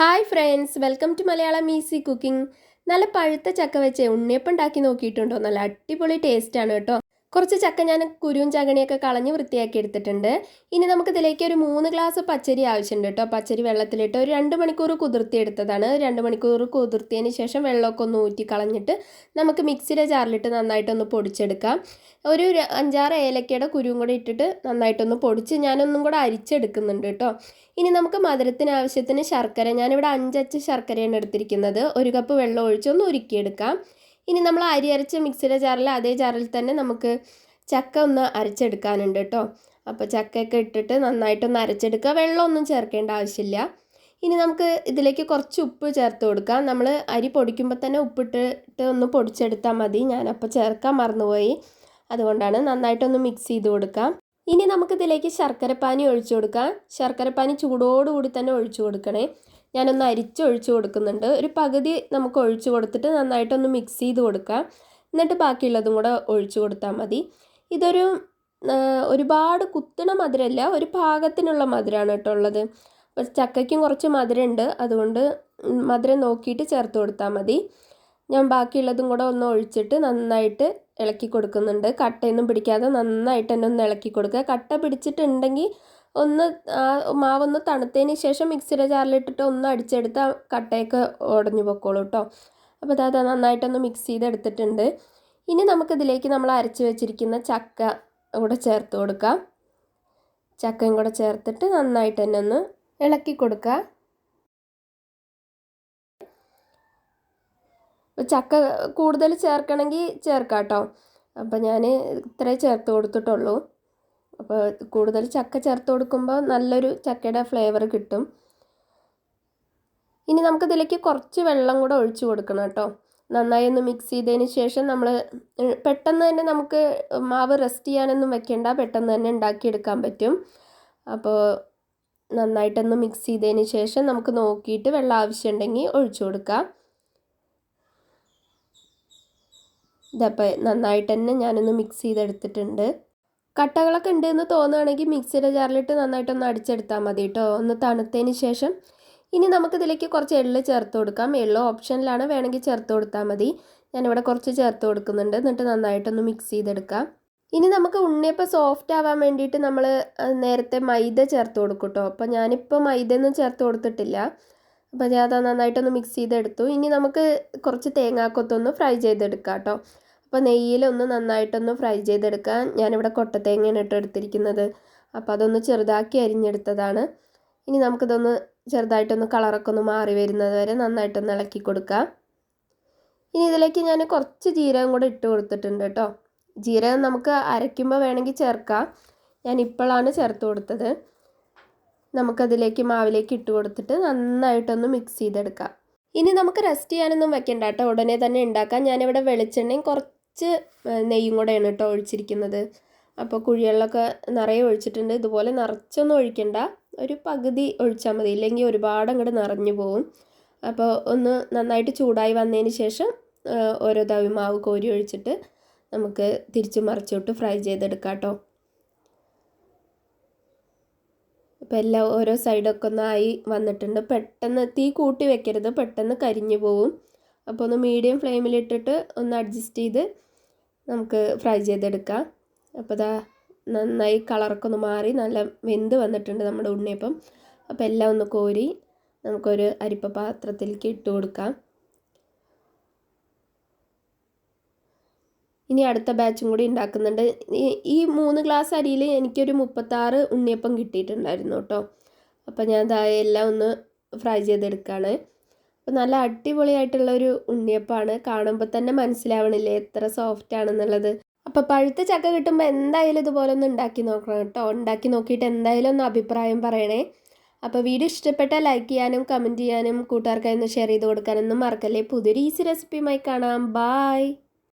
Hi friends welcome to Malayalam easy cooking. നല്ല പഴുത്ത ചക്ക വെച്ച് ഉണ്ണിയപ്പം ഉണ്ടാക്കി നോക്കിയിട്ടുണ്ടോ? നല്ല അടിപൊളി ടേസ്റ്റാണ് കേട്ടോ. കുറച്ച് ചക്ക ഞാൻ കുരുവും ചകണിയൊക്കെ കളഞ്ഞ് വൃത്തിയാക്കി എടുത്തിട്ടുണ്ട്. ഇനി നമുക്ക് ഇതിലേക്ക് ഒരു മൂന്ന് ഗ്ലാസ് പച്ചരി ആവശ്യമുണ്ട് കേട്ടോ. പച്ചരി വെള്ളത്തിലിട്ട് ഒരു രണ്ട് മണിക്കൂർ കുതിർത്തി എടുത്തതാണ്. രണ്ട് മണിക്കൂർ കുതിർത്തിയതിന് ശേഷം വെള്ളമൊക്കെ ഒന്ന് ഊറ്റി കളഞ്ഞിട്ട് നമുക്ക് മിക്സിയുടെ ജാറിലിട്ട് നന്നായിട്ടൊന്ന് പൊടിച്ചെടുക്കാം. ഒരു അഞ്ചാറ് ഏലക്കയുടെ കുരുവും കൂടെ ഇട്ടിട്ട് നന്നായിട്ടൊന്ന് പൊടിച്ച് ഞാനൊന്നും കൂടെ അരിച്ചെടുക്കുന്നുണ്ട് കേട്ടോ. ഇനി നമുക്ക് മധുരത്തിന് ആവശ്യത്തിന് ശർക്കര ഞാനിവിടെ അഞ്ചച്ച് ശർക്കരയാണ് എടുത്തിരിക്കുന്നത്. ഒരു കപ്പ് വെള്ളം ഒഴിച്ചൊന്ന് ഉരുക്കിയെടുക്കാം. ഇനി നമ്മൾ അരി അരച്ച മിക്സിയുടെ ജാറിൽ അതേ ജാറിൽ തന്നെ നമുക്ക് ചക്ക ഒന്ന് അരച്ചെടുക്കാനുണ്ട് കേട്ടോ. അപ്പോൾ ചക്കയൊക്കെ ഇട്ടിട്ട് നന്നായിട്ടൊന്ന് അരച്ചെടുക്കുക. വെള്ളമൊന്നും ചേർക്കേണ്ട ആവശ്യമില്ല. ഇനി നമുക്ക് ഇതിലേക്ക് കുറച്ച് ഉപ്പ് ചേർത്ത് കൊടുക്കാം നമ്മൾ അരി പൊടിക്കുമ്പോൾ തന്നെ ഉപ്പിട്ടിട്ട് ഒന്ന് പൊടിച്ചെടുത്താൽ മതി. ഞാനപ്പോൾ ചേർക്കാൻ മറന്നുപോയി. അതുകൊണ്ടാണ് നന്നായിട്ടൊന്ന് മിക്സ് ചെയ്ത് കൊടുക്കാം ഇനി നമുക്കിതിലേക്ക് ശർക്കരപ്പാനി ഒഴിച്ചു കൊടുക്കാം ശർക്കരപ്പാനി ചൂടോടുകൂടി തന്നെ ഒഴിച്ചു കൊടുക്കണേ. ഞാനൊന്ന് അരിച്ച് ഒഴിച്ചു കൊടുക്കുന്നുണ്ട്. ഒരു പകുതി നമുക്ക് ഒഴിച്ച് കൊടുത്തിട്ട് നന്നായിട്ടൊന്ന് മിക്സ് ചെയ്ത് കൊടുക്കാം എന്നിട്ട് ബാക്കിയുള്ളതും കൂടെ ഒഴിച്ചു കൊടുത്താൽ മതി. ഇതൊരു ഒരുപാട് കുത്തണ മധുരമല്ല ഒരു പാകത്തിനുള്ള മധുരമാണ് കേട്ടോ ഉള്ളത്. ചക്കയ്ക്കും കുറച്ച് മധുരമുണ്ട്. അതുകൊണ്ട് മധുരം നോക്കിയിട്ട് ചേർത്ത് കൊടുത്താൽ മതി. ഞാൻ ബാക്കിയുള്ളതും കൂടെ ഒന്ന് ഒഴിച്ചിട്ട് നന്നായിട്ട് ഇളക്കി കൊടുക്കുന്നുണ്ട്. കട്ടയൊന്നും പിടിക്കാതെ നന്നായിട്ട് തന്നെ ഒന്ന് ഇളക്കി കൊടുക്കുക. കട്ട പിടിച്ചിട്ടുണ്ടെങ്കിൽ ഒന്ന് മാവൊന്ന് തണുത്തതിന് ശേഷം മിക്സിയുടെ ജാറിലിട്ടിട്ട് ഒന്ന് അടിച്ചെടുത്ത് കട്ടയൊക്കെ ഉടഞ്ഞു പൊക്കോളൂ കേട്ടോ അപ്പോൾ അത് നന്നായിട്ടൊന്ന് മിക്സ് ചെയ്തെടുത്തിട്ടുണ്ട്. ഇനി നമുക്കിതിലേക്ക് നമ്മൾ അരച്ച് വെച്ചിരിക്കുന്ന ചക്ക കൂടെ ചേർത്ത് കൊടുക്കാം. ചക്കയും കൂടെ ചേർത്തിട്ട് നന്നായിട്ട് തന്നെ ഒന്ന് ഇളക്കി കൊടുക്കുക. ചക്ക കൂടുതൽ ചേർക്കണമെങ്കിൽ ചേർക്കാം കേട്ടോ അപ്പോൾ ഞാൻ ഇത്രേ ചേർത്ത് കൊടുത്തിട്ടുള്ളൂ. അപ്പോൾ കൂടുതൽ ചക്ക ചേർത്ത് കൊടുക്കുമ്പോൾ നല്ലൊരു ചക്കയുടെ ഫ്ലേവർ കിട്ടും. ഇനി നമുക്ക് ഇതിലേക്ക് കുറച്ച് വെള്ളം കൂടെ ഒഴിച്ചു കൊടുക്കണം കേട്ടോ. നന്നായി ഒന്ന് മിക്സ് ചെയ്തതിന് ശേഷം നമ്മൾ പെട്ടെന്ന് തന്നെ നമുക്ക് മാവ് റെസ്റ്റ് ചെയ്യാനൊന്നും വെക്കേണ്ട. പെട്ടെന്ന് തന്നെ ഉണ്ടാക്കിയെടുക്കാൻ പറ്റും. അപ്പോൾ നന്നായിട്ടൊന്ന് മിക്സ് ചെയ്തതിന് ശേഷം നമുക്ക് നോക്കിയിട്ട് വെള്ളം ആവശ്യമുണ്ടെങ്കിൽ ഒഴിച്ചു കൊടുക്കാം. ഇതപ്പോൾ നന്നായിട്ട് തന്നെ ഞാനൊന്ന് മിക്സ് ചെയ്തെടുത്തിട്ടുണ്ട്. കട്ടകളൊക്കെ ഉണ്ടെന്ന് തോന്നുകയാണെങ്കിൽ മിക്സിയുടെ ജാറിലിട്ട് നന്നായിട്ടൊന്ന് അടിച്ചെടുത്താൽ മതി കേട്ടോ. ഒന്ന് തണുത്തതിന് ശേഷം ഇനി നമുക്കിതിലേക്ക് കുറച്ച് എള്ള് ചേർത്ത് കൊടുക്കാം. എള്ള് ഓപ്ഷനിലാണ് വേണമെങ്കിൽ ചേർത്ത് കൊടുത്താൽ മതി. ഞാനിവിടെ കുറച്ച് ചേർത്ത് കൊടുക്കുന്നുണ്ട്. എന്നിട്ട് നന്നായിട്ടൊന്ന് മിക്സ് ചെയ്തെടുക്കാം. ഇനി നമുക്ക് ഉണ്ണിയപ്പം സോഫ്റ്റ് ആവാൻ വേണ്ടിയിട്ട് നമ്മൾ നേരത്തെ മൈദ ചേർത്ത് കൊടുക്കും കേട്ടോ. അപ്പോൾ ഞാനിപ്പോൾ മൈദ ഒന്നും ചേർത്ത് കൊടുത്തിട്ടില്ല. അപ്പോൾ ഞാൻ അത് നന്നായിട്ടൊന്ന് മിക്സ് ചെയ്തെടുത്തു. ഇനി നമുക്ക് കുറച്ച് തേങ്ങാക്കൊത്തൊന്ന് ഫ്രൈ ചെയ്തെടുക്കാം കേട്ടോ. അപ്പോൾ നെയ്യിലൊന്ന് നന്നായിട്ടൊന്ന് ഫ്രൈ ചെയ്തെടുക്കാൻ ഞാനിവിടെ കൊട്ടത്തേങ്ങയാണ് ഇട്ട് എടുത്തിരിക്കുന്നത്. അപ്പോൾ അതൊന്ന് ചെറുതാക്കി അരിഞ്ഞെടുത്തതാണ്. ഇനി നമുക്കിതൊന്ന് ചെറുതായിട്ടൊന്ന് കളറൊക്കെ ഒന്ന് മാറി വരുന്നത് വരെ നന്നായിട്ടൊന്ന് ഇളക്കി കൊടുക്കാം. ഇനി ഇതിലേക്ക് ഞാൻ കുറച്ച് ജീരകം കൂടെ ഇട്ട് കൊടുത്തിട്ടുണ്ട് കേട്ടോ. ജീരകം നമുക്ക് അരയ്ക്കുമ്പോൾ വേണമെങ്കിൽ ചേർക്കാം. ഞാൻ ഇപ്പോഴാണ് ചേർത്ത് കൊടുത്തത്. നമുക്കതിലേക്ക് മാവിലേക്ക് ഇട്ട് കൊടുത്തിട്ട് നന്നായിട്ടൊന്ന് മിക്സ് ചെയ്തെടുക്കാം. ഇനി നമുക്ക് റെസ്റ്റ് ചെയ്യാനൊന്നും വെക്കണ്ട കേട്ടോ. ഉടനെ തന്നെ ഉണ്ടാക്കാം. ഞാനിവിടെ വെളിച്ചെണ്ണയും കുറച്ച് കുറച്ച് നെയ്യും കൂടെയാണ് കേട്ടോ ഒഴിച്ചിരിക്കുന്നത്. അപ്പോൾ കുഴികളിലൊക്കെ നിറയെ ഒഴിച്ചിട്ടുണ്ട്. ഇതുപോലെ നിറച്ചൊന്നും ഒഴിക്കണ്ട. ഒരു പകുതി ഒഴിച്ചാൽ മതി. ഇല്ലെങ്കിൽ ഒരുപാട് അങ്ങോട്ട് നിറഞ്ഞു പോവും. അപ്പോൾ ഒന്ന് നന്നായിട്ട് ചൂടായി വന്നതിന് ശേഷം ഓരോ തവി മാവ് കോരി ഒഴിച്ചിട്ട് നമുക്ക് തിരിച്ച് മറിച്ചോട്ട് ഫ്രൈ ചെയ്തെടുക്കാം കേട്ടോ. അപ്പോൾ എല്ലാം ഓരോ സൈഡൊക്കെ ഒന്നായി വന്നിട്ടുണ്ട്. പെട്ടെന്ന് തീ കൂട്ടി വെക്കരുത്. പെട്ടെന്ന് കരിഞ്ഞു പോവും. അപ്പോൾ ഒന്ന് മീഡിയം ഫ്ലെയിമിലിട്ടിട്ട് ഒന്ന് അഡ്ജസ്റ്റ് ചെയ്ത് നമുക്ക് ഫ്രൈ ചെയ്തെടുക്കാം. അപ്പോൾ ഇതാ നന്നായി കളറൊക്കെ ഒന്ന് മാറി നല്ല വെന്ത് വന്നിട്ടുണ്ട് നമ്മുടെ ഉണ്ണിയപ്പം അപ്പോൾ എല്ലാം ഒന്ന് കോരി നമുക്കൊരു അരിപ്പ പാത്രത്തിലേക്ക് ഇട്ട് കൊടുക്കാം. ഇനി അടുത്ത ബാച്ചും കൂടി ഉണ്ടാക്കുന്നുണ്ട്. ഈ മൂന്ന് ഗ്ലാസ് അരിയിൽ എനിക്കൊരു മുപ്പത്താറ് ഉണ്ണിയപ്പം കിട്ടിയിട്ടുണ്ടായിരുന്നു കേട്ടോ. അപ്പോൾ ഞാൻ ഇതായ എല്ലാം ഒന്ന് ഫ്രൈ ചെയ്തെടുക്കുകയാണ് അപ്പോൾ നല്ല അടിപൊളിയായിട്ടുള്ള ഒരു ഉണ്ണിയപ്പമാണ് കാണുമ്പോൾ തന്നെ മനസ്സിലാവണില്ലേ എത്ര സോഫ്റ്റ് ആണെന്നുള്ളത്. അപ്പോൾ പഴുത്ത ചക്ക കിട്ടുമ്പോൾ എന്തായാലും ഇതുപോലെ ഒന്ന് ഉണ്ടാക്കി നോക്കണം കേട്ടോ. ഉണ്ടാക്കി നോക്കിയിട്ട് എന്തായാലും ഒന്ന് അഭിപ്രായം പറയണേ. അപ്പോൾ വീഡിയോ ഇഷ്ടപ്പെട്ടാൽ ലൈക്ക് ചെയ്യാനും കമന്റ് ചെയ്യാനും കൂട്ടുകാർക്കായി ഒന്ന് ഷെയർ ചെയ്ത് കൊടുക്കാനൊന്നും മറക്കല്ലേ. പുതിയൊരു ഈസി റെസിപ്പിയുമായി കാണാം. ബായ്